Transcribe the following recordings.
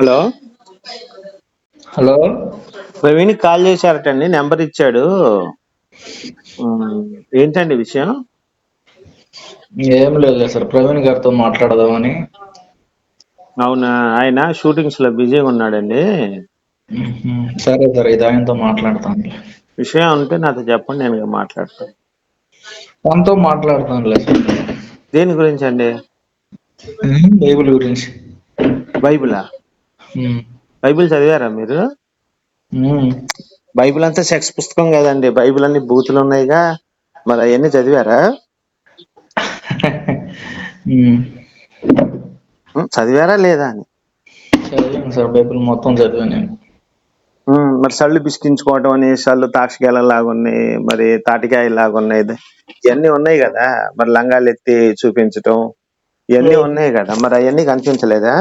Hello? Hello? Praveen call చేశారటండి number ఇచ్చాడు. ఏంటండి విషయం? ఏం లేదు సార్ ప్రవీణ్ గారితో మాట్లాడదామని. అవునా ఆయన షూటింగ్స్లో బిజీగా ఉన్నాడండి. సరే సార్ ఇది ఆయనతో మాట్లాడతాను విషయం ఉంటే నాతో చెప్పండి నేను మాట్లాడతాను తనతో మాట్లాడతానులే సార్. దేని గురించి అండి. బైబిల్ గురించి. బైబిలా. బైబిల్ చదివారా మీరు. బైబిల్ అంతా సెక్స్ పుస్తకం కదండి. బైబిల్ అన్ని బూతులు ఉన్నాయిగా. మరి అవన్నీ చదివారా? చదివారా లేదా అని? చదివాను సార్. బైబిల్ మొత్తం చదివాను నేను. మరి సళ్ళు బిసికించుకోవటం అని సళ్ళు తాక్షకాయల లాగా ఉన్నాయి మరి తాటికాయ లాగా ఉన్నాయి ఇవన్నీ ఉన్నాయి కదా. మరి లంగాలు ఎత్తి చూపించటం ఇవన్నీ ఉన్నాయి కదా. మరి అవన్నీ కనిపించలేదా?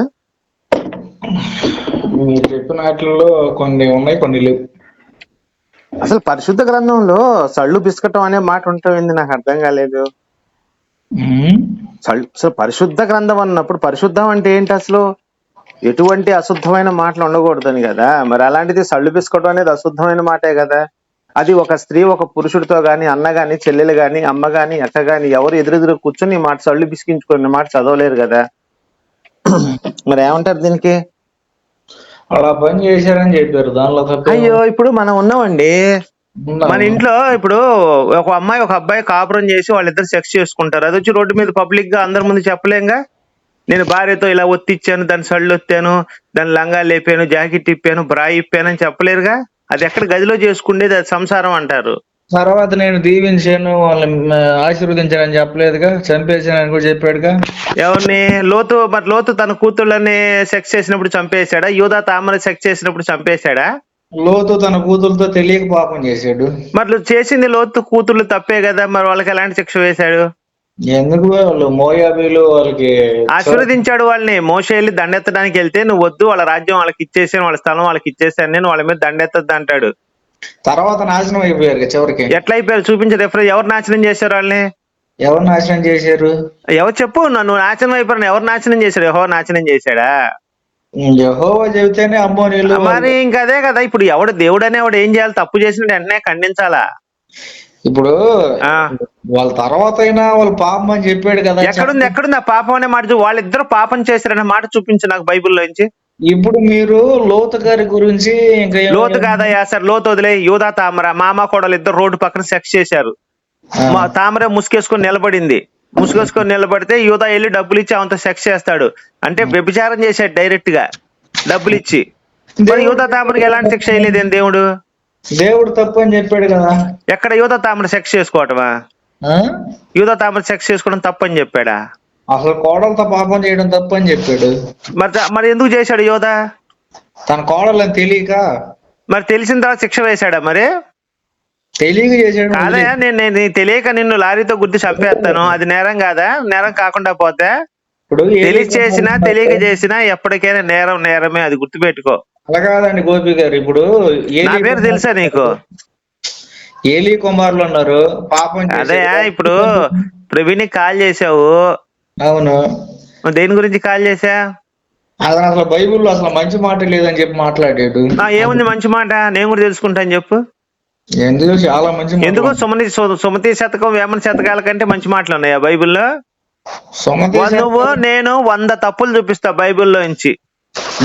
మీరు చెప్పిన వాటిల్లో కొన్ని ఉన్నాయి కొన్ని లేవు. అసలు పరిశుద్ధ గ్రంథంలో సళ్ళు బిస్కటం అనే మాట ఉంటుంది నాకు అర్థం కాలేదు. అసలు పరిశుద్ధ గ్రంథం అన్నప్పుడు పరిశుద్ధం అంటే ఏంటి అసలు? ఎటువంటి అశుద్ధమైన మాటలు ఉండకూడదని కదా. మరి అలాంటిది సళ్ళు బిస్కటం అనేది అశుద్ధమైన మాటే కదా. అది ఒక స్త్రీ ఒక పురుషుడితో గాని అన్న గాని చెల్లెలు గాని అమ్మ గాని అక్క గాని ఎవరు ఎదురెదురు కూర్చొని ఈ మాట సళ్ళు బిసికించుకున్న మాట చదవలేరు కదా. మరి ఏమంటారు దీనికి? అలా పని చేశారని చెప్పారు దానిలో అయ్యో ఇప్పుడు మనం ఉన్నామండి. మన ఇంట్లో ఇప్పుడు ఒక అమ్మాయి ఒక అబ్బాయి కాపురం చేసి వాళ్ళిద్దరు సెక్స్ చేసుకుంటారు. అది వచ్చి రోడ్డు మీద పబ్లిక్గా అందరి ముందు చెప్పలేంగా? నేను భార్యతో ఇలా ఒత్తిచ్చాను దాని సళ్ళు ఒత్తాను దాని లంగా లేపాను జాకెట్ ఇప్పాను బ్రా ఇప్పాను అని చెప్పలేరుగా? అది ఎక్కడ గదిలో చేసుకుండేది అది సంసారం అంటారు. తర్వాత నేను దీవించాను వాళ్ళని ఆశీర్వదించానని చెప్పలేదుగా చంపేసానని కూడా చెప్పాడుగా. ఎవరిని లోతు మరి లోతు తన కూతుళ్ళని సెక్స్ చేసినప్పుడు చంపేశాడా? యూదా తామర సెక్స్ చేసినప్పుడు చంపేశాడా? లోతు తన కూతురుతో తెలియక పాపం చేశాడు. మరి చేసింది లోతు కూతుళ్ళు తప్పే కదా మరి వాళ్ళకి ఎలాంటి శిక్ష వేశాడు? ఎందుకు వాళ్ళు? మోయాబీలు వాళ్ళకి ఆశీర్వదించాడు వాళ్ళని. మోసే వెళ్ళి దండెత్తడానికి వెళ్తే నువ్వు వద్దు వాళ్ళ రాజ్యం వాళ్ళకి ఇచ్చేసాను వాళ్ళ స్థలం వాళ్ళకి ఇచ్చేసాను నేను వాళ్ళ మీద దండెత్తద్దు అంటాడు తర్వాత నాశనం అయిపోయారు చివరికి. ఎట్లా అయిపోయారు? చూపించే రిఫరెన్స్ ఎవరు నాశనం చేశారు వాళ్ళని? ఎవరు నాశనం చేశారు? ఎవరు చెప్పు నన్ను నాశనం అయిపోయారు ఎవరు నాశనం చేశాడు ఎవరు నాశనం చేశాడా? యహోవా చెబితేనే మరి ఇంకా అదే కదా ఇప్పుడు ఎవడు దేవుడు అనేవాడు ఏం చేయాలి? తప్పు చేసిన వెంటనే ఖండించాలా? ఇప్పుడు వాళ్ళ తర్వాత అయినా వాళ్ళు పాపం అని చెప్పాడు కదా ఎక్కడుంది? ఎక్కడుంది ఆ పాపం అనే మాట? వాళ్ళిద్దరు పాపం చేశారనే మాట చూపించు నాకు బైబిల్లో నుంచి. ఇప్పుడు మీరు లోతు గారి గురించి ఇంకా లోతు కాదయ్యా సార్ లోతు వదిలే యూదా తామర మామ కోడలు ఇద్దరు రోడ్డు పక్కన సెక్స్ చేశారు. మా తామర ముసుకేసుకొని నిలబడింది. ముసుగేసుకొని నిలబడితే యూదా వెళ్ళి డబ్బులు ఇచ్చి ఆమెతో సెక్స్ చేస్తాడు. అంటే వ్యభిచారం చేశాడు డైరెక్ట్గా. డబ్బులు ఇచ్చి. మరి యూదా తామరకి ఎలాంటి శిక్ష వేయలేదేం దేవుడు? దేవుడు తప్పు అని చెప్పాడు కదా. ఎక్కడ యూదా తామర సెక్స్ చేసుకోవటమా? యూదా తామర సెక్స్ చేసుకోవడం తప్పని చెప్పాడా? అసలు కోడలతో పాపం చేయడం తప్పు అని చెప్పాడు. మరి మరి ఎందుకు చేశాడు యోధా? తన కోడలని తెలియక. మరి తెలిసిన తర్వాత శిక్ష వేశాడా మరి? తెలియక చేసాడు కాదయా నేను తెలియక నిన్ను లారీతో గుద్ది చంపేస్తాను. అది నేరం కాదా? నేరం కాకుండా పోతే? ఇప్పుడు తెలిసి చేసినా తెలియక చేసినా ఎప్పటికైనా నేరం నేరమే అది గుర్తుపెట్టుకో. అలా కాదండి గోపి గారు ఇప్పుడు నా పేరు తెలుసా నీకు? ఏలీ కుమారులు ఉన్నారు పాపం. అదే ఇప్పుడు ప్రవీణ్ కాల్ చేసావు అవును. దేని గురించి కాల్ చేసా అతను అసలు బైబిల్లో అసలు మంచి మాట లేదని చెప్పి మాట్లాడాడు. ఏముంది మంచి మాట? నేను కూడా తెలుసుకుంటాను చెప్పు. ఎందుకు చాలా మంచి. ఎందుకు? సుమతి సుమతి శతకం వేమన శతకాల కంటే మంచి మాటలు ఉన్నాయా బైబిల్లో? నువ్వు నేను వంద తప్పులు చూపిస్తా బైబిల్లో నుంచి.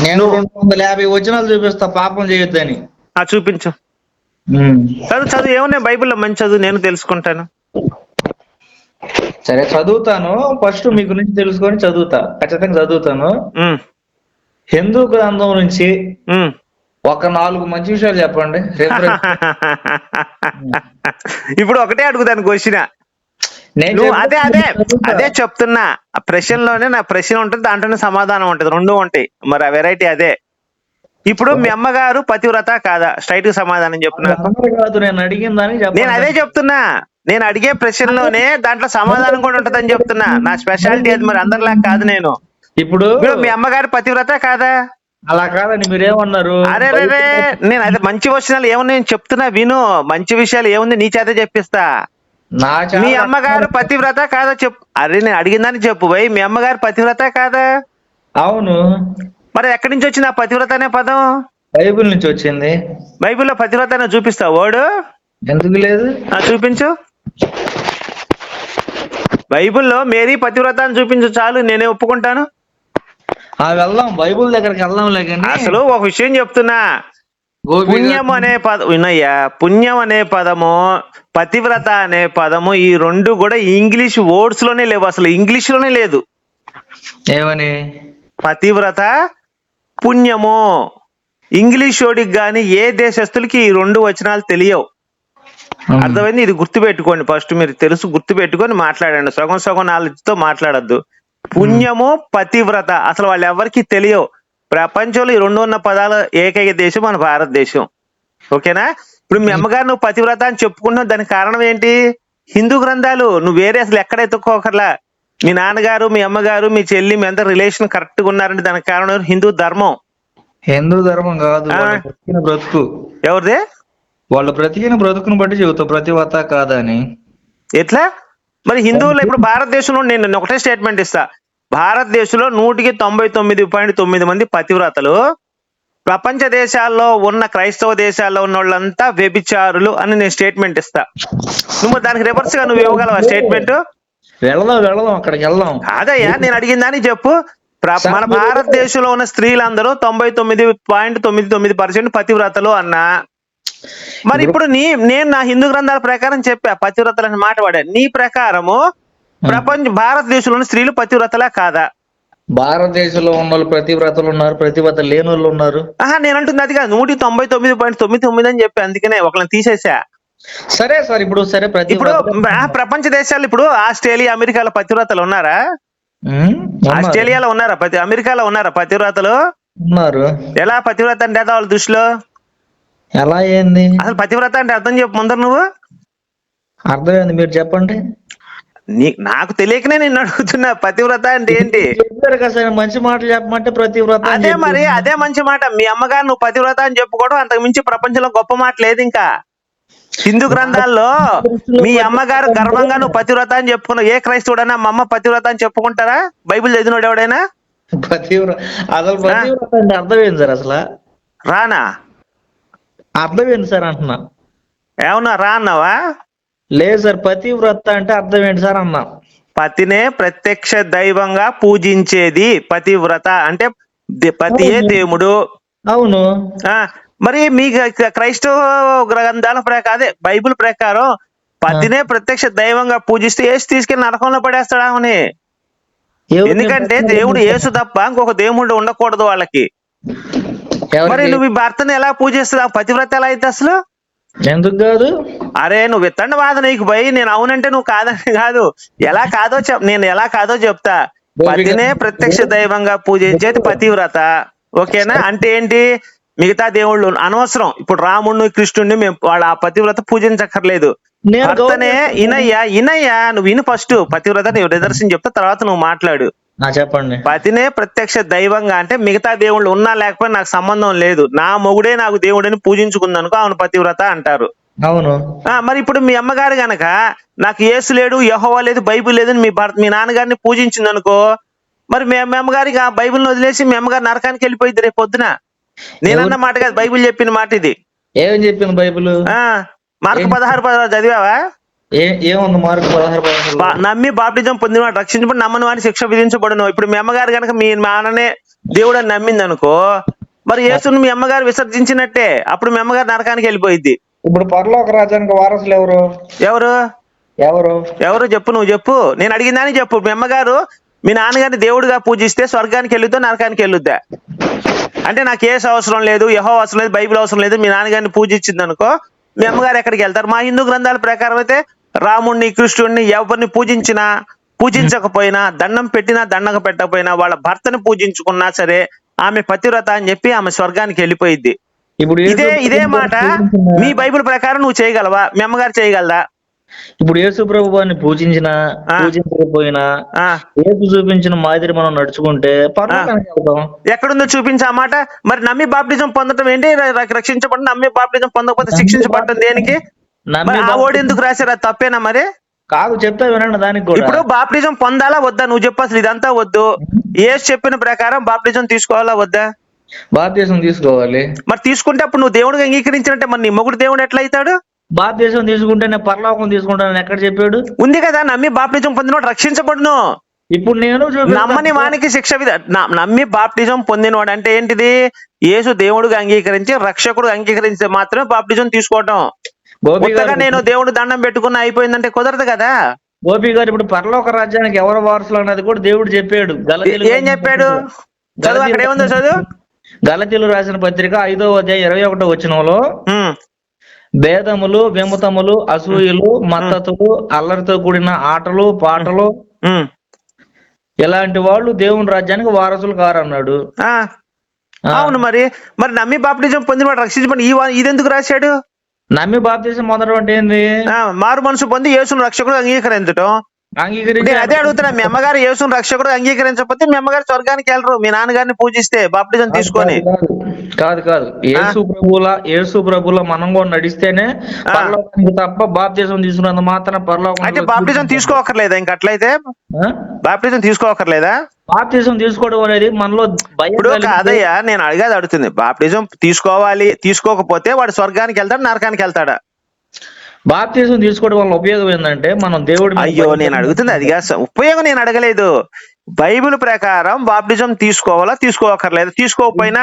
నేను రెండు వందల యాభై వచనాలు చూపిస్తా పాపం చేయొద్దని. ఆ చూపించు. చదువు చదువు ఏమున్నాయి బైబిల్లో? మంచి చదువు నేను తెలుసుకుంటాను. సరే చదువుతాను. ఫస్ట్ మీ గురించి తెలుసుకొని చదువుతా. ఖచ్చితంగా చదువుతాను. హిందూ గ్రంథం నుంచి. ఒక నాలుగు మంచి విషయాలు చెప్పండి. ఇప్పుడు ఒకటే అడుగుతాను క్వశ్చన్. నేను అదే అదే. అదే చెప్తున్నా. ప్రశ్నలోనే నా ప్రశ్న ఉంటుంది దాంట్లోనే సమాధానం ఉంటుంది. రెండు ఉంటాయి. మరి ఆ వెరైటీ అదే. ఇప్పుడు మీ అమ్మగారు పతివ్రత కాదా? స్ట్రైట్గా సమాధానం కాదు నేను నేను అదే చెప్తున్నా. నేను అడిగే ప్రశ్నలోనే దాంట్లో సమాధానం కూడా ఉంటదని చెప్తున్నా. నా స్పెషాలిటీ అది మరి అందరిలా కాదు నేను. ఇప్పుడు మీ అమ్మగారు పతివ్రత కాదా? అలా కాదండి మీరేమన్నారు? అరే రే నేను అదే మంచి విషయాలు ఏముంది నేను చెప్తున్నా విను. మంచి విషయాలు ఏముంది నీ చేత చెప్పిస్తా. నా మీ అమ్మగారు పతివ్రత కాదా చెప్పు. అరే నేను అడిగిందని చెప్పు. భయ్ మీ అమ్మగారు పతివ్రత కాదా? అవును. మరి ఎక్కడి నుంచి వచ్చింది ఆ పతివ్రత అనే పదం? బైబిల్ నుంచి వచ్చింది. బైబిల్లో పతివ్రత అనే చూపిస్తావు వాడు? ఎందుకు లేదు? చూపించు. బైబిల్లో మేరీ పతివ్రత అని చూపించు చాలు నేనే ఒప్పుకుంటాను? ఆ వెళ్దాం. బైబిల్ దగ్గరికి వెళ్దాంలే కానీ అసలు ఒక విషయం చెప్తున్నా. పుణ్యం అనే పదం వినయ్యా పుణ్యం అనే పదము పతివ్రత అనే పదము ఈ రెండు కూడా ఇంగ్లీష్ వర్డ్స్లోనే లేవు. అసలు ఇంగ్లీష్లోనే లేదు. ఏమని? పతివ్రత పుణ్యము. ఇంగ్లీష్ ఓడికి గాని ఏ దేశస్తులకి ఈ రెండు వచనాలు తెలియవు. అర్థమైంది? ఇది గుర్తు పెట్టుకోండి ఫస్ట్ మీరు తెలుసు గుర్తు పెట్టుకొని మాట్లాడండి. సగం సగం knowledge తో మాట్లాడద్దు. పుణ్యము పతివ్రత. అసలు వాళ్ళు ఎవరికి తెలియవు. ప్రపంచంలో ఈ రెండు ఉన్న పదాలు ఏకైక దేశం మన భారతదేశం. ఓకేనా? ఇప్పుడు మీ అమ్మగారు నువ్వు పతివ్రత అని చెప్పుకుంటున్నావు. దానికి కారణం ఏంటి? హిందూ గ్రంథాలు. నువ్వు వేరే అసలు ఎక్కడ ఎత్తుక్కోకర్లా మీ నాన్నగారు మీ అమ్మగారు మీ చెల్లి మీ అందరు రిలేషన్ కరెక్ట్గా ఉన్నారంటే దానికి కారణం హిందూ ధర్మం. హిందూ ధర్మం కాదు. బ్రతుకు. ఎవరిదే? వాళ్ళ బ్రతికిన బ్రతుకును బట్టి చెబుతావు ప్రతివత కాదని. ఎట్లా? మరి హిందువులు ఇప్పుడు భారతదేశంలో నేను ఒకటే స్టేట్మెంట్ ఇస్తా. భారతదేశంలో నూటికి తొంభై తొమ్మిది పాయింట్ తొమ్మిది మంది పతివ్రతలు. ప్రపంచ దేశాల్లో ఉన్న క్రైస్తవ దేశాల్లో ఉన్న వాళ్ళంతా వ్యభిచారులు అని నేను స్టేట్మెంట్ ఇస్తా. నువ్వు దానికి రివర్స్గా నువ్వు ఇవ్వగలవా స్టేట్మెంట్ వెళదాం వెళదాం అక్కడికి వెళ్దాం. కాదయ్యా నేను అడిగిన దాన్ని చెప్పు. మన భారతదేశంలో ఉన్న స్త్రీలందరూ తొంభై తొమ్మిది పాయింట్ తొమ్మిది తొమ్మిది పర్సెంట్ పతివ్రతలు అన్నా. మరి ఇప్పుడు నీ నేను నా హిందూ గ్రంథాల ప్రకారం చెప్పా పతివ్రతలు అని మాట వాడా. నీ ప్రకారము ప్రపంచ భారతదేశంలో ఉన్న స్త్రీలు పతివ్రతలా కాదా? భారతదేశంలో ఉన్న వాళ్ళు ప్రతివ్రతలు ఉన్నారు ప్రతివ్రత లేని వాళ్ళు ఉన్నారు. ఆహా నేను అంటుంది అది కాదు నూటి తొంభై తొమ్మిది పాయింట్ తొమ్మిది తొమ్మిది అని చెప్పి అందుకనే ఒకళ్ళని తీసేసా. సరే సార్ ఇప్పుడు సరే ఇప్పుడు ప్రతివ్రత ఆ ప్రపంచ దేశాలు ఇప్పుడు ఆస్ట్రేలియా అమెరికాలో పతివ్రతలు ఉన్నారా. ఆస్ట్రేలియాలో ఉన్నారా? పతి అమెరికాలో ఉన్నారా పతివ్రతలు? ఉన్నారు. ఎలా పతివ్రత అంటే వాళ్ళ దృష్టిలో? ఎలా ఏంది? అసలు పతివ్రత అంటే అర్థం చెప్పు ముందర నువ్వు. అర్థమైంది మీరు చెప్పండి. నీ నాకు తెలియకనే నిన్ను అడుగుతున్నా. పతివ్రత అంటే ఏంటి? చెప్పారు కదా సార్ మంచి మాటలు చెప్పమంటే ప్రతివ్రత అదే మరి అదే మంచి మాట. మీ అమ్మగారు నువ్వు పతివ్రత అని చెప్పుకోవడం అంతకు మించి ప్రపంచంలో గొప్ప మాట లేదు ఇంకా. హిందూ గ్రంథాల్లో మీ అమ్మగారు గర్వంగా నువ్వు పతివ్రత అని చెప్పుకున్నావు. ఏ క్రైస్తవుడైనా మా అమ్మ పతివ్రత అని చెప్పుకుంటారా? బైబిల్ చదివినోడు ఎవడైనా ప్రతివ్రత అసలు ప్రతివ్రత అంటే అర్థం ఏంది సార్ అసలు. రానా? అర్థం ఏంటి సార్ అంటున్నా? ఏమన్నా రా అన్నావా? లేదు సార్ పతివ్రత అంటే అర్థం ఏంటి సార్ అన్నా? పతినే ప్రత్యక్ష దైవంగా పూజించేది పతివ్రత. అంటే దే- పతియే దేవుడు. అవును. ఆ మరి మీ క్రైస్తవ గ్రంథాల ప్రకారం అదే బైబిల్ ప్రకారం పతినే ప్రత్యక్ష దైవంగా పూజిస్తే ఏసు తీసుకెళ్ళి నరకంలో పడేస్తాడా అని ఎందుకంటే దేవుడు యేసు తప్ప ఇంకొక దేవుడు ఉండకూడదు వాళ్ళకి? మరి నువ్వు ఈ భర్తని ఎలా పూజిస్తావు? పతివ్రత ఎలా అయితే అసలు? ఎందుకు కాదు? అరే నువ్వు విత్తండి వాద నీకు పోయి నేను అవునంటే నువ్వు కాదని కాదు. ఎలా కాదో చెప్ నేను ఎలా కాదో చెప్తా. పతినే ప్రత్యక్ష దైవంగా పూజించేది పతివ్రత. ఓకేనా? అంటే ఏంటి? మిగతా దేవుళ్ళు అనవసరం. ఇప్పుడు రాముడిని కృష్ణుడిని మేము వాళ్ళ ఆ పతివ్రత పూజించక్కర్లేదు. భర్తనే. ఇనయ్యా ఇనయ్యా నువ్వు విను ఫస్ట్. పతివ్రత నువ్వు నిదర్శనం చెప్తా తర్వాత నువ్వు మాట్లాడు. చెప్పండి. పతినే ప్రత్యక్ష దైవంగా అంటే మిగతా దేవుళ్ళు ఉన్నా లేకపోయినా నాకు సంబంధం లేదు. నా మొగుడే నాకు దేవుడని పూజించుకుందనుకో అవును పతివ్రత అంటారు. అవును. ఆ మరి ఇప్పుడు మీ అమ్మగారు గనక నాకు యేసు లేడు యహోవా లేదు బైబిల్ లేదు అని మీ భర్త మీ నాన్నగారిని పూజించింది అనుకో మరి మీ అమ్మగారికి ఆ బైబిల్ని వదిలేసి మీ అమ్మగారు నరకానికి వెళ్ళిపోయింది రేపు పొద్దున? నేనన్న మాట కాదు బైబిల్ చెప్పిన మాట ఇది. ఏం చెప్పింది బైబిల్? ఆ మార్కు పదహారు పదహారు చదివావా? ఏముంది మార్కు పదహారు పదహారు? బా- నమ్మి బాప్టిజం పొందినవాడు రక్షించబడి నమ్మని వాడిని శిక్ష విధించబడును. ఇప్పుడు మీ అమ్మగారు గనక మీ నాన్ననే దేవుడు అని నమ్మింది అనుకో మరి యేసుని మీ అమ్మగారు విసర్జించినట్టే అప్పుడు మీ అమ్మగారు నరకానికి వెళ్ళిపోయింది ఇప్పుడు పరలోక రాజ్యానికి వారసులు ఎవరు? ఎవరు? ఎవరు? ఎవరు చెప్పు నువ్వు చెప్పు. నేను అడిగిందని చెప్పు. మీ అమ్మగారు మీ నాన్నగారిని దేవుడిగా పూజిస్తే స్వర్గానికి వెళ్ళుద్దా నరకానికి వెళ్ళుద్దా? అంటే నాకు ఏసు అవసరం లేదు యహో అవసరం లేదు బైబిల్ అవసరం లేదు మీ నాన్నగారిని పూజించింది అనుకో మీ అమ్మగారు ఎక్కడికి వెళ్తారు? మా హిందూ గ్రంథాల ప్రకారం అయితే రాముణ్ణి కృష్ణుడిని ఎవరిని పూజించినా పూజించకపోయినా దండం పెట్టినా దండక పెట్టకపోయినా వాళ్ళ భర్తని పూజించుకున్నా సరే ఆమె పతివ్రత అని చెప్పి ఆమె స్వర్గానికి వెళ్ళిపోయిద్ది. ఇప్పుడు ఇదే ఇదే ప్రభు మాట పూజించిన- మీ బైబిల్ ప్రకారం నువ్వు చేయగలవా? మీ అమ్మగారు చేయగలదా? ఇప్పుడు యేసు ప్రభువాన్ని పూజించిన ఆ. పూజించకపోయినా ఆ. యేసు చూపించిన మాదిరి మనం నడుచుకుంటే ఎక్కడుందో చూపించే మాట. మరి నమ్మి బాప్టిజం పొందటం ఏంటి? రక్షించబడి నమ్మి బాప్టిజం పొందకపోతే శిక్షించబడటం దేనికి? ఆ బాప్టిజం- ఓడి ఎందుకు రాశారు? అది తప్పేనా మరి? కాదు చెప్తా వినండి దానికి కూడా. ఇప్పుడు బాప్టిజం పొందాలా వద్దా? నువ్వు చెప్పు అసలు ఇదంతా వద్దు. ఏసు చెప్పిన ప్రకారం బాప్టిజం తీసుకోవాలా వద్దా? భారతదేశం తీసుకోవాలి. మరి తీసుకుంటే అప్పుడు నువ్వు దేవుడికి అంగీకరించినట్టే మరి నీ మొగుడు దేవుడు ఎట్లా అవుతాడు భారతదేశం తీసుకుంటే నేను పరలోకం తీసుకుంటానని ఎక్కడ చెప్పాడు? ఉంది కదా నమ్మి బాప్టిజం పొందినవాడు రక్షించబడును. ఇప్పుడు నేను. నమ్మని వానికి శిక్ష నమ్మి బాప్టిజం పొందినవాడు అంటే ఏంటిది? యేసు దేవుడిగా అంగీకరించి రక్షకుడు అంగీకరించి మాత్రమే బాప్టిజం తీసుకోవటం. కొత్తగా నేను దేవుడు దండం పెట్టుకున్న అయిపోయిందంటే కుదరదు కదా? గోపి గారు ఇప్పుడు పరలోక రాజ్యానికి ఎవరు వారసులు అన్నది కూడా దేవుడు చెప్పాడు. ఏం చెప్పాడు? చదువు అక్కడ ఏముందో చదువు? గలతీలు రాసిన పత్రిక ఐదో అధ్యాయం ఇరవై ఒకటో వచనంలో. భేదములు విమతములు అసూయలు మద్దతులు అల్లరితో కూడిన ఆటలు పాటలు. ఇలాంటి వాళ్ళు దేవుని రాజ్యానికి వారసులు కారన్నాడు. అవును మరి. మరి నమ్మి బాప్టిజం పొందినవాడు రక్షించబడి ఈ ఇదెందుకు రాశాడు? నమ్మి బాప్తీసం పొందడం అంటే ఏంది? మారు మనసు పొంది యేసును రక్షకుడు అంగీకరించటం. నేను అదే అడుగుతున్నా. మీ అమ్మగారు యేసును రక్షకుడు అంగీకరించకపోతే మీ అమ్మగారు స్వర్గానికి వెళ్ళరు. మీ నాన్నగారిని పూజిస్తే బాప్టిజం తీసుకొని. కాదు కాదు యేసు ప్రభుల యేసు ప్రభుల మనం కూడా నడిస్తేనే పరలోకానికి తప్ప బాప్తీసం తీసుకున్నంత మాత్రం పరలోకం అయితే బాప్టిజం తీసుకోకర్లేదా? ఇంక అట్లయితే బాప్టిజం తీసుకోకర్లేదా? బాప్తీసం తీసుకోవడం అనేది మనలో భయం ఇప్పుడు కాదయ్యా నేను అడిగేది అడుగుతుంది. బాప్టిజం తీసుకోవాలి తీసుకోకపోతే వాడు స్వర్గానికి వెళ్తాడు నరకానికి వెళ్తాడా? బాప్తీసం తీసుకోవడం వల్ల ఉపయోగం ఏంటంటే మనం దేవుడి అయ్యో నేను అడుగుతుంది అది కాదు. ఉపయోగం నేను అడగలేదు. బైబిల్ ప్రకారం బాప్టిజం తీసుకోవాలా తీసుకోకర్లేదు? తీసుకోకపోయినా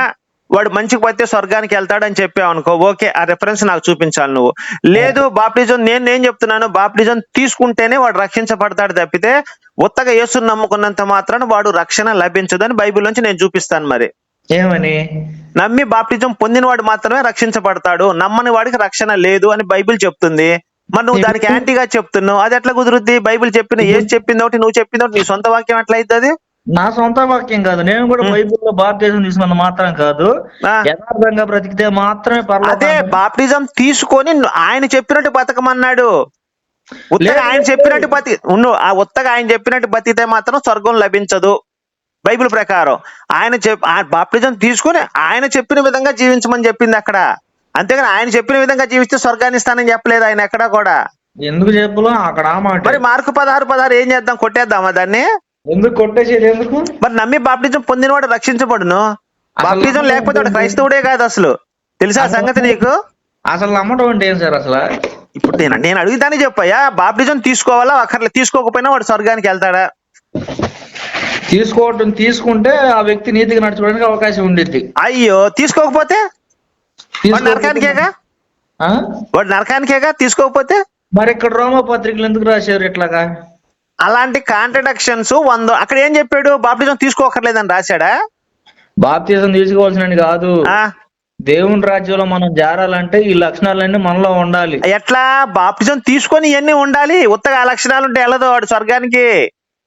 వాడు మంచికి పడితే స్వర్గానికి వెళ్తాడని చెప్పావు అనుకో ఓకే ఆ రెఫరెన్స్ నాకు చూపించాలి నువ్వు. లేదు బాప్టిజం నేను నేను చెప్తున్నాను? బాప్టిజం తీసుకుంటేనే వాడు రక్షించబడతాడు తప్పితే ఉత్తగా యేసుని నమ్ముకున్నంత మాత్రాన వాడు రక్షణ లభించదని బైబిల్ నుంచి నేను చూపిస్తాను మరి. ఏమని? నమ్మి బాప్టిజం పొందిన వాడు మాత్రమే రక్షించబడతాడు. నమ్మని వాడికి రక్షణ లేదు అని బైబిల్ చెప్తుంది. మరి నువ్వు దానికి యాంటీగా చెప్తున్నావు. అది ఎట్లా కుదురుద్ది? బైబిల్ చెప్పిన ఏది చెప్పింది ఒకటి నువ్వు చెప్పింది ఒకటి నీ సొంత వాక్యం ఎట్లా అవుతుంది నా సొంత వాక్యం కాదు. నేను కూడా బైబిల్లో బాప్తీసం తీసుకున్నంత మాత్రం కాదు. యథార్థంగా బ్రతికితే మాత్రమే అదే బాప్టిజం తీసుకొని ఆయన చెప్పినట్టు బతకమన్నాడు. ఉత్తగా ఆయన. చెప్పినట్టు బతి ఉండు ఆ ఉత్తగా ఆయన చెప్పినట్టు బతికితే మాత్రం స్వర్గం లభించదు. బైబిల్ ప్రకారం. ఆయన చెప్ బాప్టిజం తీసుకొని ఆయన చెప్పిన విధంగా జీవించమని చెప్పింది అక్కడ. అంతేగాని ఆయన చెప్పిన విధంగా జీవిస్తే స్వర్గాన్ని ఇస్తానని చెప్పలేదు ఆయన ఎక్కడా కూడా. ఎందుకు చెప్పులో అక్కడ మరి మార్కు పదహారు పదహారు ఏం చేద్దాం? కొట్టేద్దామా దాన్ని? ఎందుకు కొట్టేసేది ఎందుకు? మరి నమ్మి బాప్టిజం పొందినవాడు రక్షించబడును? బాప్టిజం లేకపోతే వాడు క్రైస్తవుడే కాదు అసలు. తెలుసా ఆ సంగతి నీకు? అసలు నమ్మటం అంటే ఏం సార్ అసలు? ఇప్పుడు నేను నేను అడుగుతానే చెప్పయ్యా బాప్టిజం తీసుకోవాలా అక్కర్లే తీసుకోకపోయినా వాడు స్వర్గానికి వెళ్తాడా? తీసుకోవటం తీసుకుంటే ఆ వ్యక్తి నీతిగా నడుచుకోవడానికి అవకాశం ఉండిద్ది. అయ్యో తీసుకోకపోతే? వాడు నరకానికేగా? వాడు నరకానికేగా? తీసుకోకపోతే? మరి ఇక్కడ రోమ పత్రికలు ఎందుకు రాశారు ఇట్లాగా? అలాంటి కాంట్రడక్షన్స్ వంద అక్కడ ఏం చెప్పాడు? బాప్టిజం తీసుకోకర్లేదని రాశాడా? బాప్తీసం తీసుకోవాల్సిన కాదు. ఆ. దేవుని రాజ్యంలో మనం జారాలంటే ఈ లక్షణాలన్నీ మనలో ఉండాలి. ఎట్లా? బాప్టిజం తీసుకొని ఇవన్నీ ఉండాలి. ఉత్తగా ఆ లక్షణాలు ఉంటే వెళ్ళదు వాడు స్వర్గానికి?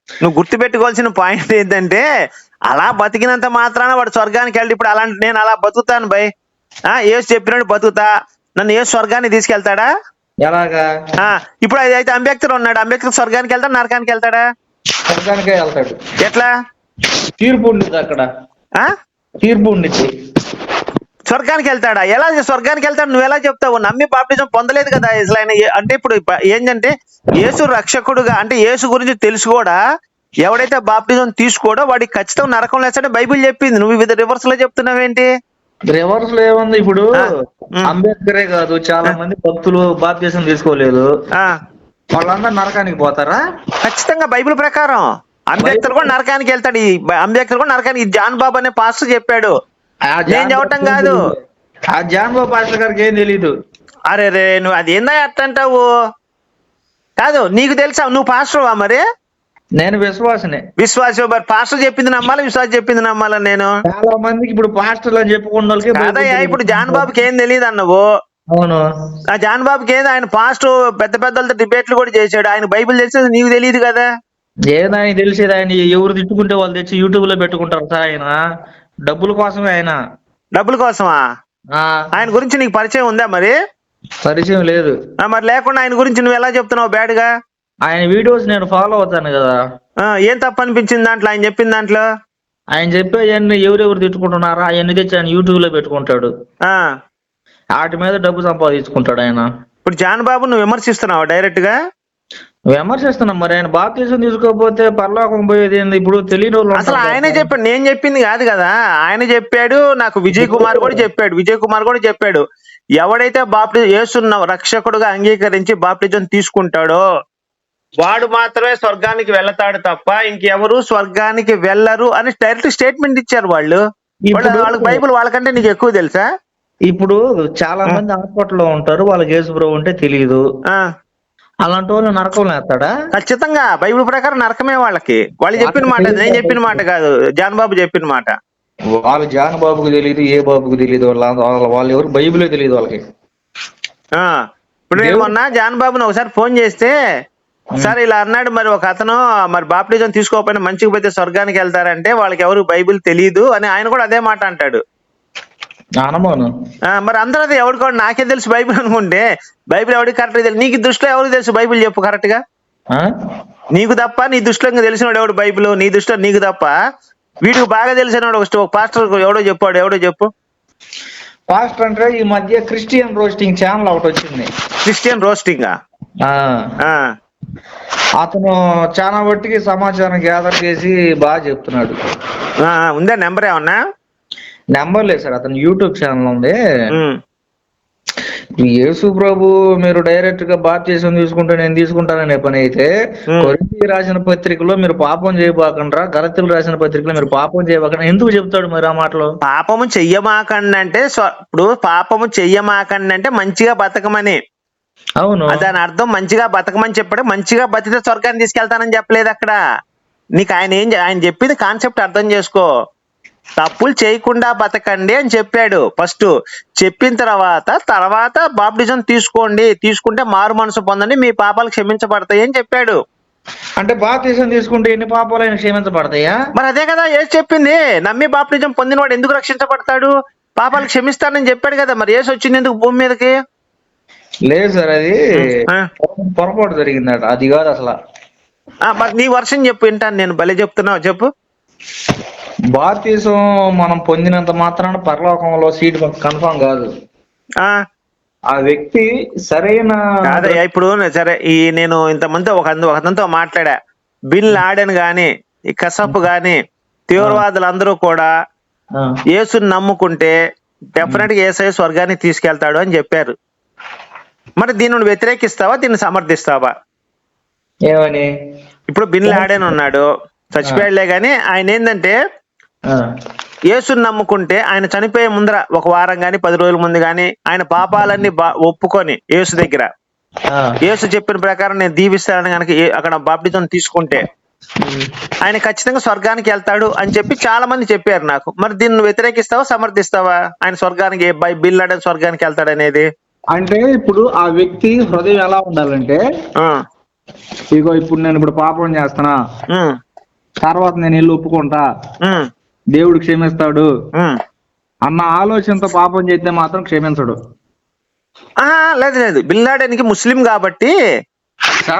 నువ్వు గుర్తు పెట్టుకోవాల్సిన పాయింట్ ఏంటంటే అలా బతికినంత మాత్రాన వాడు స్వర్గానికి వెళ్ళి ఇప్పుడు అలాంటి నేను అలా బతుకుతాను బై. ఆ ఏసు చెప్పినట్టు బతుకుతా. నన్ను ఏ స్వర్గానికి తీసుకెళ్తాడా? ఎలాగా? ఆ ఇప్పుడు అది అయితే అంబేద్కర్ ఉన్నాడు. అంబేద్కర్ స్వర్గానికి వెళ్తాడా? నరకానికి వెళ్తాడా? స్వర్గానికే వెళ్తాడు. ఎట్లా? తీర్పు ఉండిద్ది అక్కడ? ఆ? తీర్పు ఉండిద్ది. స్వర్గానికి వెళ్తాడా? ఎలా స్వర్గానికి వెళ్తాడు? నువ్వు ఎలా చెప్తావు? నమ్మి బాప్టిజం పొందలేదు కదా అసలు ఆయన. అంటే ఇప్పుడు ఏంటంటే యేసు రక్షకుడుగా అంటే యేసు గురించి తెలుసు కూడా ఎవడైతే బాప్టిజం తీసుకోడో వాడికి ఖచ్చితంగా నరకం లేచాడని బైబిల్ చెప్పింది. నువ్వు వివిధ రివర్స్లో చెప్తున్నావేంటి? రివర్స్లో ఏముంది ఇప్పుడు. అంబేద్కరే కాదు చాలా మంది భక్తులు బాప్తీసం తీసుకోలేదు. ఆ. వాళ్ళందరూ నరకానికి పోతారా? ఖచ్చితంగా బైబిల్ ప్రకారం. అంబేద్కర్ కూడా నరకానికి వెళ్తాడు. ఈ అంబేద్కర్ కూడా నరకానికి జాన్ బాబు అనే పాస్టర్ చెప్పాడు. నేను చెప్పటం కాదు. ఆ జాన్ బాబు పాస్టర్ గారికి ఏం తెలీదు. అరే రే నువ్వు అది ఏందా అట్టంటావు కాదు నీకు తెలుసా? నువ్వు పాస్టర్వా మరి? నేను విశ్వాసనే. విశ్వాసం పాస్టర్ చెప్పింది నమ్మాలి? విశ్వాసం చెప్పింది నమ్మాలా నేను? చాలా మందికి ఇప్పుడు పాస్టర్లు అని చెప్పుకున్న వాళ్ళకి కాదయ్యా. ఇప్పుడు జాన్ బాబుకి ఏం తెలియదు అన్నవు? అవును. ఆ జాన్ బాబుకి ఏది ఆయన పాస్ట్ పెద్ద పెద్దలతో డిబేట్లు కూడా చేశాడు. ఆయన బైబిల్ తెలిసేది నీకు తెలియదు కదా? ఏదో ఆయన తెలిసేది ఆయన ఎవరు తిట్టుకుంటే వాళ్ళు తెచ్చి యూట్యూబ్లో పెట్టుకుంటారు సార్ ఆయన. డబ్బుల కోసమే ఆయన. డబ్బుల కోసమా? ఆయన గురించి నీకు పరిచయం ఉందా మరి? పరిచయం లేదు. మరి లేకుండా ఆయన గురించి నువ్వు ఎలా చెప్తున్నావు బ్యాడ్గా ఆయన వీడియోస్ నేను ఫాలో అవుతాను కదా. ఆ, ఏం తప్పు అనిపించింది దాంట్లో? ఆయన చెప్పిన దాంట్లో? ఆయన చెప్పేవన్నీ ఎవరెవరు తిట్టుకుంటున్నారా? అవన్నీ తెచ్చి ఆయన యూట్యూబ్లో పెట్టుకుంటాడు. ఆ. వాటి మీద డబ్బు సంపాదించుకుంటాడు ఆయన. ఇప్పుడు జాన్ బాబు నువ్వు విమర్శిస్తున్నావు డైరెక్ట్గా విమర్శిస్తున్నాం మరి. ఆయన బాప్తీసం తీసుకోకపోతే పరలోకం పోయేది ఏంది? ఇప్పుడు తెలియని వాళ్ళు అసలు ఆయనే. చెప్పాడు నేను చెప్పింది కాదు కదా. ఆయన చెప్పాడు నాకు విజయ్ కుమార్ కూడా చెప్పాడు విజయ్ కుమార్ కూడా చెప్పాడు. ఎవడైతే బాప్టి యేసున్న రక్షకుడుగా అంగీకరించి బాప్టిజం తీసుకుంటాడో వాడు మాత్రమే స్వర్గానికి వెళ్తాడు తప్ప ఇంకెవరు స్వర్గానికి వెళ్ళరు అని డైరెక్ట్ స్టేట్మెంట్ ఇచ్చారు వాళ్ళు. వాళ్ళకి బైబిల్ వాళ్ళకంటే నీకు ఎక్కువ తెలుసా? ఇప్పుడు చాలా మంది హాస్పిటల్లో ఉంటారు వాళ్ళకి యేసు ప్రభు అంటే తెలియదు ఆ. అలాంటి వాళ్ళు నరకం వేస్తాడా? ఖచ్చితంగా. బైబిల్ ప్రకారం నరకమే వాళ్ళకి. వాళ్ళు చెప్పిన మాట నేను చెప్పిన మాట కాదు. జాన్ బాబు చెప్పిన మాట. వాళ్ళు జాన్ బాబుకు తెలియదు ఏ బాబుకు తెలియదు వాళ్ళ వాళ్ళ- ఎవరు బైబిలే తెలియదు వాళ్ళకి. ఆ. ఇప్పుడు నేను మొన్న జాన్ బాబుని ఒకసారి ఫోన్ చేస్తే సార్ ఇలా అన్నాడు మరి ఒక అతను మరి బాప్టిజం తీసుకోకపోయినా మంచిగా పోతే స్వర్గానికి వెళ్తారంటే వాళ్ళకి ఎవరు బైబిల్ తెలియదు అని ఆయన కూడా అదే మాట అంటాడు. అనమాను మరి అందరూ అదే ఎవరికి కూడా? నాకే తెలుసు బైబిల్ అనుకుంటే. బైబిల్ ఎవరికి కరెక్ట్ తెలుసు నీకు దృష్టిలో ఎవరికి తెలుసు బైబిల్ చెప్పు కరెక్ట్గా? నీకు తప్ప నీ దృష్టిలో ఇంకా తెలిసినవాడు ఎవడు బైబిల్? నీ దృష్టిలో నీకు తప్ప. వీడికి బాగా తెలిసినవాడు ఒక ఒక పాస్టర్ ఎవడో చెప్పాడు ఎవడో చెప్పు. పాస్టర్ అంటే ఈ మధ్య క్రిస్టియన్ రోస్టింగ్ ఛానల్ ఒకటి వచ్చింది. Christian roasting? ఆ. అతను చాలా బట్టికి సమాచారం గ్యాదర్ చేసి బాగా చెప్తున్నాడు. ఉందా నెంబర్ ఏమన్నా? నెంబర్ లేదు సార్ అతను యూట్యూబ్ ఛానల్ ఉంది. యేసు ప్రభు మీరు డైరెక్ట్గా బాప్తీసం తీసుకుంటే నేను తీసుకుంటాననే పని అయితే. కొరింథీ రాసిన పత్రికలో మీరు పాపం చేయబాకండ్రా గలతీలు రాసిన పత్రికలో మీరు పాపం చేయబాకండి ఎందుకు చెప్తాడు మరి ఆ మాటలు? పాపము చెయ్యమాకండి అంటే ఇప్పుడు పాపము చెయ్యమాకండి అంటే మంచిగా బతకమని. అవును. దాని అర్థం మంచిగా బతకమని చెప్పాడు మంచిగా బతికితే స్వర్గాన్ని తీసుకెళ్తానని చెప్పలేదు అక్కడ. నీకు ఆయన ఏం ఆయన చెప్పింది కాన్సెప్ట్ అర్థం చేసుకో. తప్పులు చేయకుండా బతకండి అని చెప్పాడు. ఫస్ట్ చెప్పిన తర్వాత తర్వాత బాప్టిజం తీసుకోండి తీసుకుంటే మారు మనసు పొందండి మీ పాపాలు క్షమించబడతాయి అని చెప్పాడు. అంటే బాప్తీసం తీసుకుంటే ఎన్ని పాపాలైనా క్షమించబడతాయా? మరి అదే కదా ఏసు చెప్పింది నమ్మి బాప్టిజం పొందినవాడు ఎందుకు రక్షించబడతాడు? పాపాలు క్షమిస్తానని చెప్పాడు కదా మరి ఏసు వచ్చింది ఎందుకు భూమి మీదకి? లేదు సార్ అది. పొరపాటు జరిగిందట అది కాదు అసలు. మరి నీ వర్షం చెప్పు వింటాను నేను భలే చెప్తున్నావు చెప్పు. బాప్తీసం మనం పొందినంత మాత్రాన పరలోకంలో సీట్ కన్ఫర్మ్ కాదు. ఆ. ఆ వ్యక్తి సరైన ఇప్పుడు సరే ఈ నేను ఇంతమంది ఒక ఒక అతనితో మాట్లాడా. బిన్ లాడెన్ గాని ఈ కసప్ గాని తీవ్రవాదులు అందరూ కూడా యేసుని నమ్ముకుంటే డెఫినెట్గా ఏసఐ స్వర్గానికి తీసుకెళ్తాడు అని చెప్పారు. మరి దీనిని వ్యతిరేకిస్తావా? దీన్ని సమర్థిస్తావా? ఏమని? ఇప్పుడు బిన్ లాడెన్ ఉన్నాడు చచ్చిపోయాడులే గాని ఆయన ఏంటంటే యేసుని నమ్ముకుంటే ఆయన చనిపోయే ముందర ఒక వారం గాని పది రోజుల ముందు గాని ఆయన పాపాలన్నీ బా- ఒప్పుకొని యేసు దగ్గర. యేసు చెప్పిన ప్రకారం నేను దీవిస్తానని కనుక అక్కడ బాప్టిజం తీసుకుంటే ఆయన ఖచ్చితంగా స్వర్గానికి వెళ్తాడు అని చెప్పి చాలా మంది చెప్పారు నాకు. మరి దీన్ని వ్యతిరేకిస్తావా సమర్థిస్తావా? ఆయన స్వర్గానికి బై బిల్ ఆడే స్వర్గానికి వెళ్తాడు అనేది? అంటే ఇప్పుడు ఆ వ్యక్తి హృదయం ఎలా ఉండాలంటే ఆ, ఇగో ఇప్పుడు నేను ఇప్పుడు పాపం చేస్తున్నా. తర్వాత నేను వెళ్ళి ఒప్పుకుంటా. దేవుడు క్షమిస్తాడు. అన్న ఆలోచనతో పాపం చేస్తే మాత్రం క్షమించడు. లేదు లేదు. బిల్ లాడెన్కి ముస్లిం కాబట్టి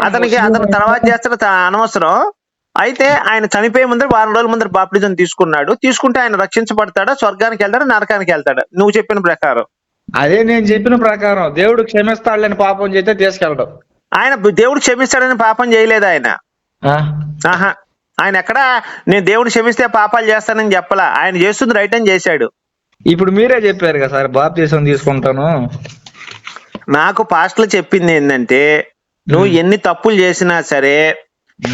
అతనికి అతను తర్వాత చేస్తున్న త- అనవసరం. అయితే ఆయన చనిపోయే ముందర వారం రోజుల ముందర బాప్టిజం తీసుకున్నాడు. తీసుకుంటే ఆయన రక్షించబడతాడా? స్వర్గానికి వెళ్తాడా? నరకానికి వెళ్తాడా? నువ్వు చెప్పిన ప్రకారం. అదే నేను చెప్పిన ప్రకారం. దేవుడు క్షమిస్తాడులేని పాపం చేస్తే తీసుకెళ్ళడు. ఆయన దేవుడు క్షమిస్తాడని పాపం చేయలేదు ఆయన. ఆ? ఆహా. ఆయన ఎక్కడ? నేను దేవుడు క్షమిస్తే పాపాలు చేస్తానని చెప్పలా. ఆయన చేస్తుంది రైట్ అని చేశాడు. ఇప్పుడు మీరే చెప్పారు కదా సార్ బాప్తీసం తీసుకుంటాను. నాకు పాస్టర్లు చెప్పింది ఏంటంటే నువ్వు ఎన్ని తప్పులు చేసినా సరే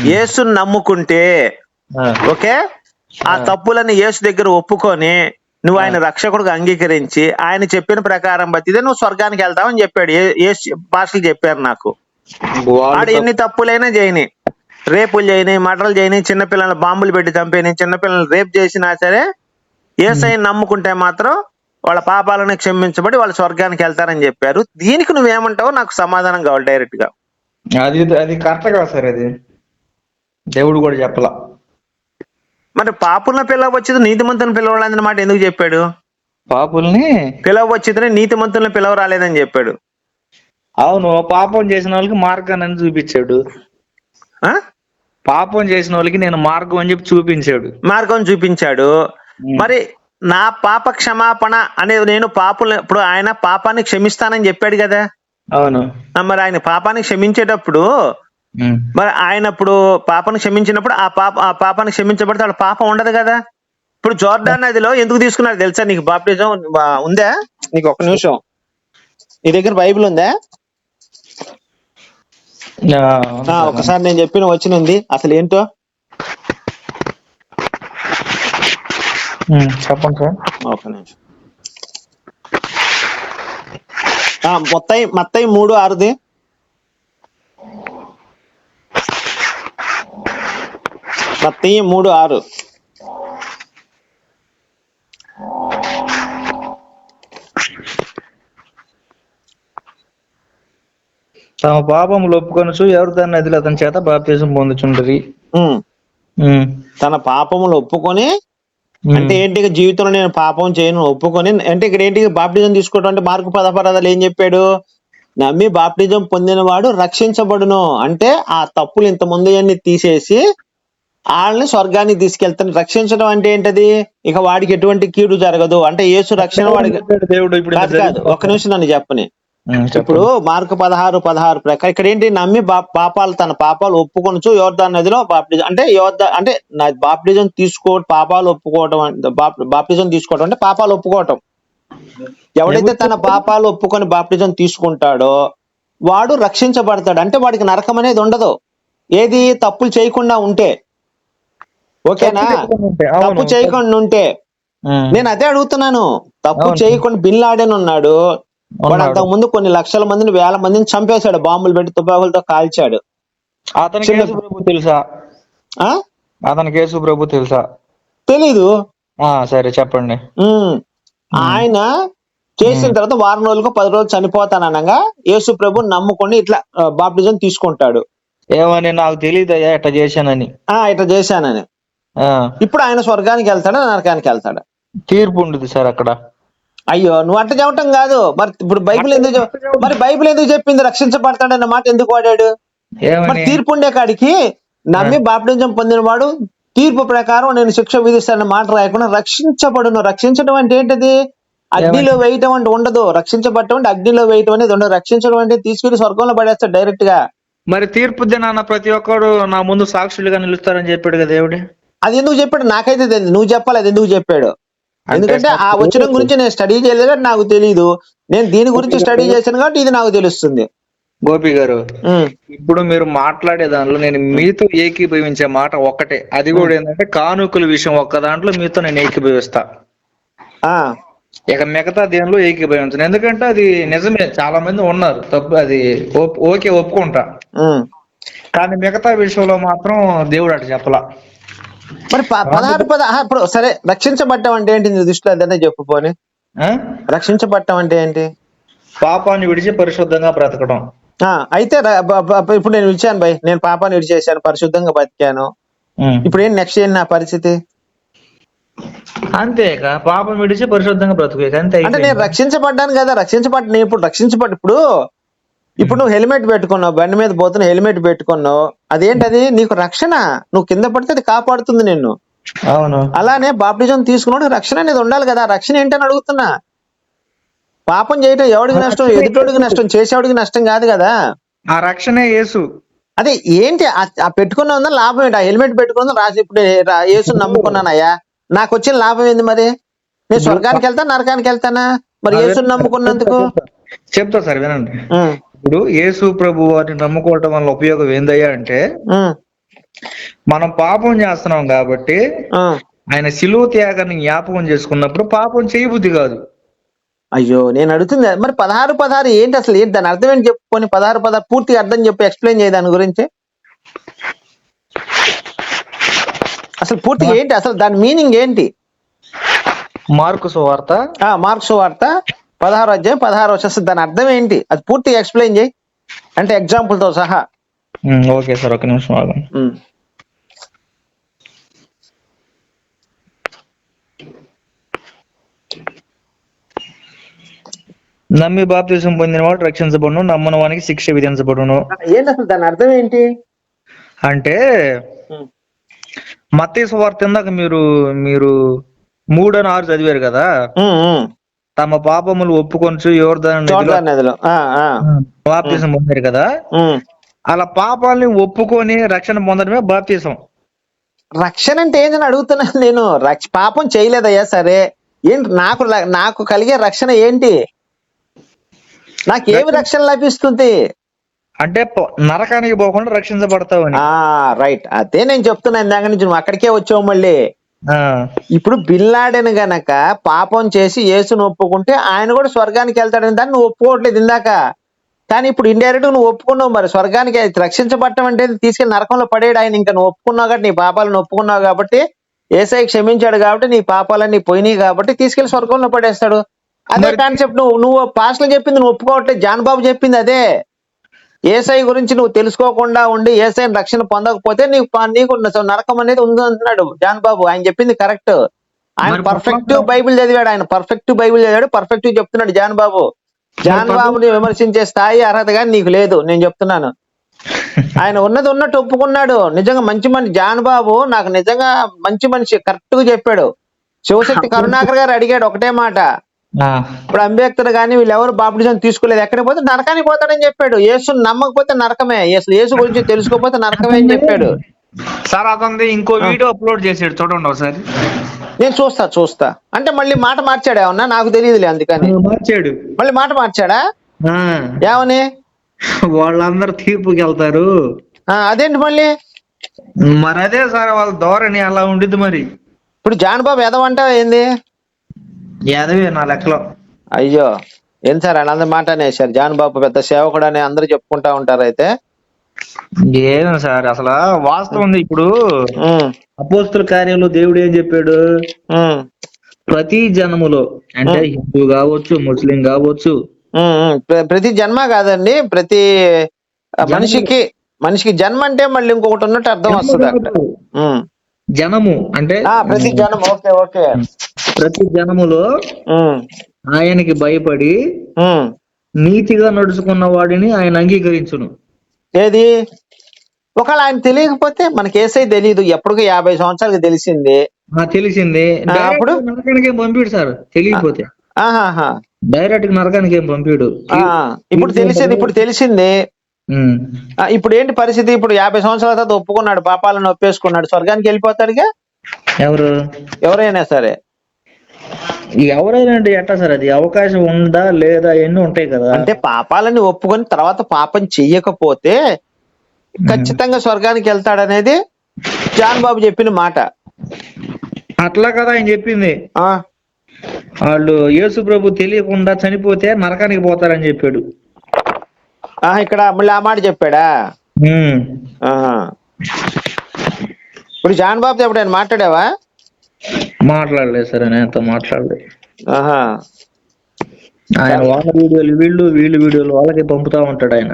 యేసుని నమ్ముకుంటే ఓకే? ఆ తప్పులని యేసు దగ్గర ఒప్పుకొని నువ్వు ఆయన రక్షకుడుగా అంగీకరించి ఆయన చెప్పిన ప్రకారం బతిదే నువ్వు స్వర్గానికి వెళ్తావని చెప్పాడు. ఏ- యేసు పాస్టర్లు చెప్పారు నాకు. ఆడు ఎన్ని తప్పులైనా చేయని. రేపులు చేయని మటలు చేయని చిన్నపిల్లలు బాంబులు పెట్టి చంపేని చిన్నపిల్లలు రేప్ చేసినా సరే ఏసై నమ్ముకుంటే మాత్రం వాళ్ళ పాపాలను క్షమించబడి వాళ్ళ స్వర్గానికి వెళ్తారని చెప్పారు. దీనికి నువ్వేమంటావో నాకు సమాధానం కావాలి డైరెక్ట్గా అది అది కరెక్ట్ కాదు సార్ అది. దేవుడు కూడా చెప్పలా. మరి పాపుల పిల్లవ వచ్చేది నీతిమంతులను పిలవరాలేదన్న మాట ఎందుకు చెప్పాడు? పాపుల్ని? వచ్చేది నీతిమంతులను పిలవ రాలేదని చెప్పాడు. అవును పాపం చేసిన వాళ్ళకి మార్గాన్ని చూపించాడు? పాపం చేసిన వాళ్ళకి నేను మార్గం అని చెప్పి చూపించాడు. మార్గం చూపించాడు. మరి నా పాప క్షమాపణ అనేది నేను పాపులు ఇప్పుడు ఆయన పాపాన్ని క్షమిస్తానని చెప్పాడు కదా. అవును. మరి ఆయన పాపాన్ని క్షమించేటప్పుడు. మరి ఆయన ఇప్పుడు పాపను క్షమించినప్పుడు ఆ పాప ఆ పాపను క్షమించబడితే వాళ్ళ పాపం ఉండదు కదా. ఇప్పుడు జోర్డాన్ నదిలో ఎందుకు తీసుకున్నారు తెలుసా నీకు బాప్టిజం ఉందా? నీకు ఒక నిమిషం. నీ దగ్గర బైబిల్ ఉందా? ఒకసారి నేను చెప్పిన వచ్చిన ఉంది అసలు ఏంటో? చెప్పండి సార్. ఒక నిమిషం. ఆ, మొత్తయి మత్తయి మూడు ఆరుది? మత్తయి మూడు ఆరు. తమ పాపములు ఒప్పుకొనచ్చు ఎవరు దాన్ని నదిలో అతని చేత బాప్తిజం ఉమ్. ఉమ్, తన పాపములు ఒప్పుకొని. అంటే ఏంటి జీవితంలో నేను పాపం చేయను ఒప్పుకొని అంటే ఇక్కడ ఏంటి బాప్టిజం తీసుకోవడం అంటే మార్కు పదపదాలు ఏం చెప్పాడు? నమ్మి బాప్టిజం పొందినవాడు రక్షించబడును. అంటే ఆ తప్పులు ఇంత ముందు అన్ని తీసేసి వాళ్ళని స్వర్గానికి తీసుకెళ్తాను. రక్షించడం అంటే ఏంటది? ఇక వాడికి ఎటువంటి కీడు జరగదు. అంటే యేసు రక్షణ వాడికి దేవుడు ఇప్పుడు ఒక్క నిమిషం నన్ను చెప్పని. ఇప్పుడు మార్కు పదహారు పదహారు ప్రకారం ఇక్కడ ఏంటి? నమ్మి బా- పాపాలు తన పాపాలు ఒప్పుకొనచ్చు యోర్దాన్ నదిలో బాప్టిజం అంటే యోర్దా అంటే బాప్టిజం తీసుకో పాపాలు ఒప్పుకోవటం బాప్టిజం తీసుకోవటం అంటే పాపాలు ఒప్పుకోవటం. ఎవడైతే తన పాపాలు ఒప్పుకొని బాప్టిజం తీసుకుంటాడో వాడు రక్షించబడతాడు. అంటే వాడికి నరకం అనేది ఉండదు. ఏది తప్పులు చేయకుండా ఉంటే. ఓకేనా? తప్పు చేయకుండా ఉంటే, నేను అదే అడుగుతున్నాను. తప్పు. చేయకుండా బిన్ లాడెన్ ఉన్నాడు. వాడు. అంతకు ముందు కొన్ని లక్షల మందిని వేల మందిని చంపేశాడు. బాంబులు పెట్టి తుపాకులతో కాల్చాడు. అతనికి చిన్న- యేసు ప్రభు తెలుసా? యేసు ప్రభు తెలుసా? తెలీదు. ఆ సరే చెప్పండి. ఆయన చేసిన తర్వాత వారం రోజులకు పది రోజులు చనిపోతాననగా యేసు ప్రభు నమ్ముకొని ఇట్లా బాప్టిజం తీసుకుంటాడు. ఏమని నాకు తెలియదయ్యా ఎట్లా చేశానని. ఆ ఇట్లా చేశానని. ఆ, ఇప్పుడు ఆయన స్వర్గానికి వెళ్తాడా నరకానికి వెళ్తాడా? తీర్పు ఉండదు సార్ అక్కడ. అయ్యో నువ్వు అట్లా చెప్పటం కాదు. మరి ఇప్పుడు బైబిల్ ఎందుకు మరి బైబిల్ ఎందుకు చెప్పింది? రక్షించబడతాడన్న మాట ఎందుకు వాడాడు? మరి తీర్పు ఉండే కాడికి నమ్మి బాప్టిజం పొందినవాడు తీర్పు ప్రకారం నేను శిక్ష విధిస్తానన్న మాట రాయకుండా రక్షించబడును. రక్షించడం అంటే ఏంటది? అగ్నిలో వేయటం అంటే ఉండదు. రక్షించబడటం అంటే అగ్నిలో వేయటం అనేది ఉండదు. రక్షించడం అంటే తీసుకెళ్ళి స్వర్గంలో పడేస్తాడు డైరెక్ట్గా. మరి తీర్పు దినాన ప్రతి ఒక్కడు నా ముందు సాక్షులుగా నిలుస్తారని చెప్పాడు కదా దేవుడు? అది ఎందుకు చెప్పాడు? నాకైతే తెలియదు నువ్వు చెప్పాలి అది ఎందుకు చెప్పాడు? ఎందుకంటే ఆ వచ్చిన గురించి నేను స్టడీ చేయలేదు కాబట్టి నాకు తెలియదు నేను దీని గురించి స్టడీ చేశాను కాబట్టి ఇది నాకు తెలుస్తుంది. గోపి గారు ఇప్పుడు మీరు మాట్లాడే దానిలో నేను మీతో ఏకీభవించే మాట ఒక్కటే. అది కూడా ఏంటంటే కానుకల విషయం ఒక్క దాంట్లో మీతో నేను ఏకీభవిస్తా. ఇక మిగతా దేనిలో ఏకీభవించను. ఎందుకంటే అది నిజమే చాలా మంది ఉన్నారు. తప్పు అది ఓకే ఒప్పుకుంటా. కానీ మిగతా విషయంలో మాత్రం దేవుడు అటు చెప్పలా. మరి పదహారు పద ఆహా, ఇప్పుడు సరే రక్షించబడటం అంటే ఏంటి నీ దృష్టిలో? అదే చెప్పు పోని. ఆ? రక్షించబడటం అంటే ఏంటి? పాపాన్ని విడిచి పరిశుద్ధంగా బ్రతకడం. అయితే ఇప్పుడు నేను విడిచాను భయ్. నేను పాపాన్ని విడిచేసాను పరిశుద్ధంగా బతికాను. ఇప్పుడు ఏంటి నెక్స్ట్ ఏంటి నా పరిస్థితి? అంతేక పాపం విడిచి పరిశుద్ధంగా బ్రతుకు అంటే నేను. రక్షించబడ్డాను కదా రక్షించబడ్డ ఇప్పుడు రక్షించబడ్డ ఇప్పుడు ఇప్పుడు నువ్వు హెల్మెట్ పెట్టుకున్నావు బండి మీద పోతున్న హెల్మెట్ పెట్టుకున్నావు అదేంటది? నీకు రక్షణ. నువ్వు కింద పడితే అది కాపాడుతుంది నిన్ను. అవును. అలానే బాప్టిజం తీసుకున్నాడు రక్షణ అనేది ఉండాలి కదా. రక్షణ ఏంటని అడుగుతున్నా. పాపం చేయటం ఎవడికి నష్టం? ఎదుటోడికి నష్టం చేసేవాడికి నష్టం కాదు కదా. ఆ రక్షణే యేసు. అదే ఏంటి? ఆ- పెట్టుకున్న ఉందా లాభం ఏంటి? ఆ హెల్మెట్ పెట్టుకున్న రాసి ఇప్పుడు యేసు నమ్ముకున్నానయ్యా. నాకు వచ్చిన లాభం ఏంది మరి? నేను స్వర్గానికి వెళ్తా నరకానికి వెళ్తానా? మరి యేసుని నమ్ముకున్నందుకు? చెప్తా సార్ వినండి. ఇప్పుడు యేసు ప్రభు వారిని నమ్ముకోవటం వల్ల ఉపయోగం ఏందయ్యా అంటే మనం పాపం చేస్తున్నాం కాబట్టి. ఆయన శిలువ త్యాగాన్ని జ్ఞాపకం చేసుకున్నప్పుడు పాపం చేయబుద్ధి కాదు. అయ్యో నేను అడుగుతుంది మరి పదహారు పదహారు ఏంటి అసలు? ఏంటి దాని అర్థం ఏంటి చెప్పుకొని పదహారు పదహారు పూర్తిగా అర్థం చెప్పి ఎక్స్ప్లెయిన్ చేయ దాని గురించి. అసలు పూర్తిగా ఏంటి? అసలు దాని మీనింగ్ ఏంటి? మార్కు సువార్త. ఆ మార్క్స్ వార్త పదహారు అధ్యాయం పదహారు వచ్చి అసలు దాని అర్థం ఏంటి? అది పూర్తిగా ఎక్స్ప్లెయిన్ చేయి. అంటే ఎగ్జాంపుల్తో సహా. ఓకే సార్ ఒక నిమిషం ఆగండి. నమ్మి బాప్తిజం పొందిన వాడు రక్షించబడును నమ్మని వానికి శిక్ష విధించబడును. ఏంటి అసలు దాని అర్థం ఏంటి? అంటే ఉమ్. మత్తయి సువార్త ఇందాక మీరు మీరు మూడు అని ఆరు చదివారు కదా. తమ పాపములు ఒప్పుకొనచ్చు నదిలో ఆ. బాప్తిజం పొందారు కదా? అలా పాపాలని ఒప్పుకొని రక్షణ పొందడమే బాప్తీసం. రక్షణ అంటే ఏంటని అడుగుతున్నాను నేను. పాపం చేయలేదయ్యా సరే. ఏంటి నాకు నాకు కలిగే రక్షణ ఏంటి? నాకేమి రక్షణ లభిస్తుంది? అంటే నరకానికి పోకుండా రక్షించబడతావని ఆ రైట్. అదే నేను చెప్తున్నా ఇందాక నుంచి. నువ్వు అక్కడికే వచ్చావు మళ్ళీ. ఇప్పుడు బిల్లాడెన్ గనక పాపం చేసి యేసును ఒప్పుకుంటే ఆయన కూడా స్వర్గానికి వెళ్తాడని దాన్ని నువ్వు ఒప్పుకోవట్లేదు ఇందాక. కానీ ఇప్పుడు ఇండైరెక్ట్ నువ్వు ఒప్పుకున్నావు మరి. స్వర్గానికి రక్షించబడటం అంటే తీసుకెళ్ళి నరకంలో పడేడు ఆయన ఇంకా నువ్వు ఒప్పుకున్నావు కాబట్టి నీ పాపాలను ఒప్పుకున్నావు కాబట్టి ఏసై క్షమించాడు కాబట్టి నీ పాపాలన్నీ పోయినాయి కాబట్టి తీసుకెళ్ళి స్వర్గంలో పడేస్తాడు. అదే కాన్సెప్ట్ నువ్వు నువ్వు పాస్టర్ చెప్పింది నువ్వు ఒప్పుకోవట్లేదు. జాన్ బాబు చెప్పింది అదే. ఏసై గురించి నువ్వు తెలుసుకోకుండా ఉండి ఏసై రక్షణ పొందకపోతే నీకు నీకు నరకం అనేది ఉంది అంటున్నాడు జాన్ బాబు. ఆయన చెప్పింది కరెక్ట్. ఆయన పర్ఫెక్ట్ బైబిల్ చదివాడు ఆయన. పర్ఫెక్ట్ బైబిల్ చదివాడు పర్ఫెక్ట్ చెప్తున్నాడు జాన్ బాబు. జాన్ బాబుని విమర్శించే స్థాయి అర్హత కానీ నీకు లేదు నేను చెప్తున్నాను. ఆయన ఉన్నది ఉన్నట్టు ఒప్పుకున్నాడు. నిజంగా మంచి మనిషి జాన్ బాబు నాకు నిజంగా మంచి మనిషి కరెక్ట్గా చెప్పాడు. శివశక్తి కరుణాకర్ గారు అడిగాడు ఒకటే మాట. ఇప్పుడు అంబేద్కర్ కానీ వీళ్ళు ఎవరు బాప్టిజం తీసుకోలేదు. ఎక్కడికి పోతే నరకానికి పోతాడని చెప్పాడు. యేసు నమ్మకపోతే నరకమే. అసలు యేసు గురించి తెలుసుకోకపోతే నరకమే అని చెప్పాడు. సార్ అతనిది ఇంకో వీడియో అప్లోడ్ చేసాడు చూడండి ఒకసారి. నేను చూస్తా చూస్తా. అంటే మళ్ళీ మాట మార్చాడు ఏమన్నా? నాకు తెలియదులే అందుకని. మార్చాడు. మళ్ళీ మాట మార్చాడా? ఏమని? వాళ్ళందరూ తీర్పుకి వెళ్తారు. ఆ, అదేంటి మళ్ళీ? మరి అదే సార్ వాళ్ళ ధోరణి అలా ఉండిద్ది మరి. ఇప్పుడు జాన్ బాబు ఎదవంట ఏంది? యాదవే నా లెక్కలో. అయ్యో ఏం సార్ ఆయన అందరి మాట అనేసారు జాన్ బాబు పెద్ద సేవకుడు అని అందరూ చెప్పుకుంటా ఉంటారు అయితే. ఏం సార్ అసలు వాస్తవం ఉంది ఇప్పుడు. అపోస్తుల కార్యంలో దేవుడు ఏం చెప్పాడు? ప్రతి జనములో అంటే హిందూ కావచ్చు ముస్లిం కావచ్చు. ప్రతి జన్మ కాదండి ప్రతి మనిషికి మనిషికి జన్మ అంటే మళ్ళీ ఇంకొకటి ఉన్నట్టు అర్థం వస్తుంది అక్కడ. జనము అంటే ప్రతి జనం ఓకే ఓకే. ప్రతి జనములో ఆయనకి భయపడి. నీతిగా నడుచుకున్న వాడిని ఆయన అంగీకరించును. ఏది? ఒకవేళ ఆయన తెలియకపోతే మనకి ఏసై తెలియదు ఎప్పటికో యాభై సంవత్సరాలకు తెలిసింది. తెలిసింది. అప్పుడు? నరకానికి ఏం పంపిడు సార్. తెలియకపోతే. డైరెక్ట్ నరకానికి ఏం పంపిడు ఇప్పుడు తెలిసింది ఇప్పుడు తెలిసింది. ఇప్పుడు ఏంటి పరిస్థితి? ఇప్పుడు యాభై సంవత్సరాల తర్వాత ఒప్పుకున్నాడు పాపాలను ఒప్పేసుకున్నాడు. స్వర్గానికి వెళ్ళిపోతాడుగా ఎవరు? ఎవరైనా సరే. ఎవరైనా అంటే ఎట్టా సార్ అది? అవకాశం ఉందా లేదా? ఎన్ని ఉంటాయి కదా. అంటే పాపాలని ఒప్పుకొని తర్వాత పాపం చెయ్యకపోతే ఖచ్చితంగా స్వర్గానికి వెళ్తాడనేది జాన్ బాబు చెప్పిన మాట. అట్లా కదా ఆయన చెప్పింది. ఆ. వాళ్ళు యేసు ప్రభు తెలియకుండా చనిపోతే నరకానికి పోతారని చెప్పాడు. ఇక్కడ మళ్ళీ ఆ మాట చెప్పాడా. ఇప్పుడు జాన్ బాబుతో ఎప్పుడైనా మాట్లాడావా? మాట్లాడలేదు సార్ ఆయన ఎంతో మాట్లాడలేదు. ఆహా. ఆయన వాళ్ళ వీడియోలు వీళ్ళు వీళ్ళు వీడియోలు వాళ్ళకి పంపుతా ఉంటాడు ఆయన.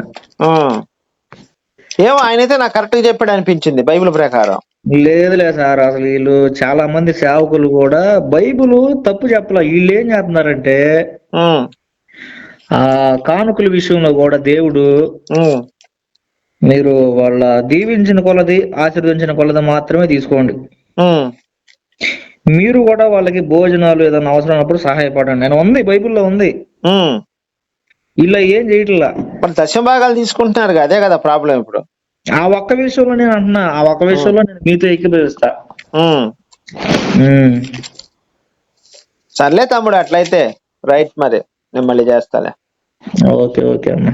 ఏమో ఆయనైతే నాకు కరెక్ట్గా చెప్పాడు అనిపించింది బైబిల్ ప్రకారం. లేదులే సార్ అసలు వీళ్ళు చాలా మంది సేవకులు కూడా బైబిల్ తప్పు చెప్పలే. వీళ్ళు ఏం చేస్తున్నారంటే ఆ కానుకల విషయంలో కూడా దేవుడు మీరు వాళ్ళ దీవించిన కొలది ఆశీర్వదించిన కొలది మాత్రమే తీసుకోండి. మీరు కూడా వాళ్ళకి భోజనాలు ఏదైనా అవసరం ఉన్నప్పుడు సహాయపడండి. నేను ఉంది బైబిల్లో ఉంది. ఇలా ఏం చేయట్లా? మరి దశమ భాగాలు తీసుకుంటున్నారు కదా, అదే కదా ప్రాబ్లం ఇప్పుడు. ఆ ఒక్క విషయంలో నేను అంటున్నా ఆ ఒక్క విషయంలో నేను మీతో. ఉమ్. సర్లే తమ్ముడు అట్లయితే. రైట్ మరి. నేను మళ్ళీ చేస్తాలే. ఓకే ఓకే అమ్మా.